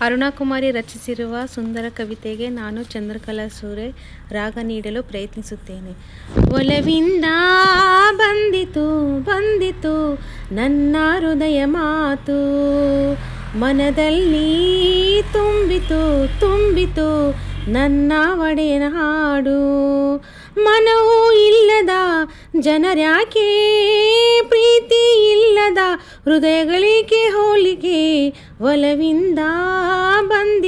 ಅರುಣಾಕುಮಾರಿ ರಚಿಸಿರುವ ಸುಂದರ ಕವಿತೆಗೆ ನಾನು ಚಂದ್ರಕಲಾ ಸೂರೆ ರಾಗ ನೀಡಲು ಪ್ರಯತ್ನಿಸುತ್ತೇನೆ. ಒಲವಿಂದ ಬಂದಿತು ಬಂದಿತು ನನ್ನ ಹೃದಯ ಮಾತು. ಮನದಲ್ಲಿ ತುಂಬಿತು ತುಂಬಿತು ನನ್ನ ಒಡೆಯನ ಹಾಡು. ಮನವೂ ಇಲ್ಲದ, ಜನರ್ಯಾಕೆ ಪ್ರೀತಿ ಇಲ್ಲದ, ಹೃದಯಗಳಿಗೆ ಹೋಲಿಕೆ ಒಲವಿಂದ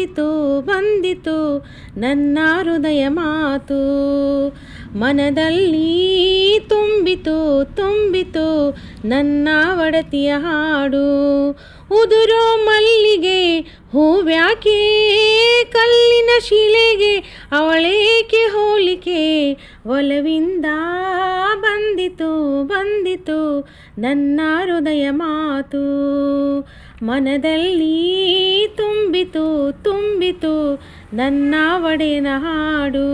ಬಂದಿತು ಬಂದಿತು ನನ್ನ ಹೃದಯ ಮಾತು. ಮನದಲ್ಲಿ ತುಂಬಿತು ತುಂಬಿತು ನನ್ನ ಒಡತಿಯ ಹಾಡು. ಉದುರೋ ಮಲ್ಲಿಗೆ ಹೂವ್ಯಾಕೆ ಕಲ್ಲಿನ ಶಿಲೆಗೆ ಅವಳೇಕೆ ಹೋಲಿಕೆ. ಒಲವಿಂದ ಬಂದಿತು ಬಂದಿತು ನನ್ನ ಹೃದಯ ಮಾತು. ಮನದಲ್ಲಿ ತುಂಬಿತು ತುಂಬಿತು, ನನ್ನ ಒಡೆಯನ ಹಾಡು.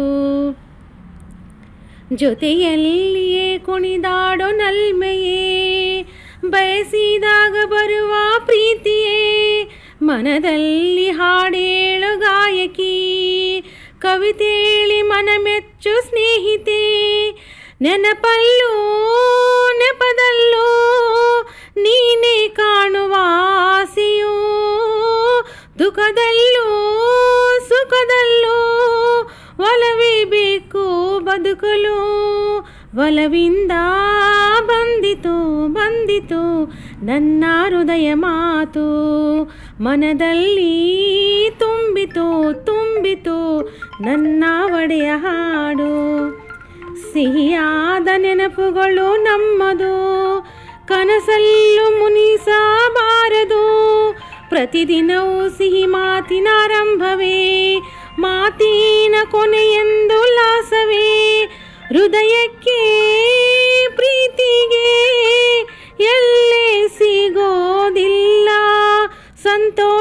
ಜೊತೆಯಲ್ಲಿಯೇ ಕುಣಿದಾಡೋ ನಲ್ಮೆಯೇ, ಬಯಸಿದಾಗ ಬರುವ ಪ್ರೀತಿಯೇ, ಮನದಲ್ಲಿ ಹಾಡೇಳು ಗಾಯಕಿ. ಕವಿತೇಳಿ ಮನ ಮೆಚ್ಚು ಸ್ನೇಹಿತೆ, ನೆನಪಲ್ಲೂ ಬದುಕಲು ಒಲವಿಂದ ಬಂದಿತು ಬಂದಿತು ನನ್ನ ಹೃದಯ ಮಾತು. ಮನದಲ್ಲಿ ತುಂಬಿತು ತುಂಬಿತು ನನ್ನ ಒಡೆಯ ಹಾಡು. ಸಿಹಿಯಾದ ನೆನಪುಗಳು ನಮ್ಮದು, ಕನಸಲ್ಲೂ ಮುನಿಸಬಾರದು. ಪ್ರತಿದಿನವೂ ಸಿಹಿ ಮಾತಿನ ಆರಂಭವೇ, ಮಾತಿನ ಕೊನೆಯೆಂದು ಉಲ್ಲಾಸವೇ. ಹೃದಯಕ್ಕೆ ಪ್ರೀತಿಗೆ ಎಲ್ಲೇ ಸಿಗೋದಿಲ್ಲ. ಸಂತೋಷವೇ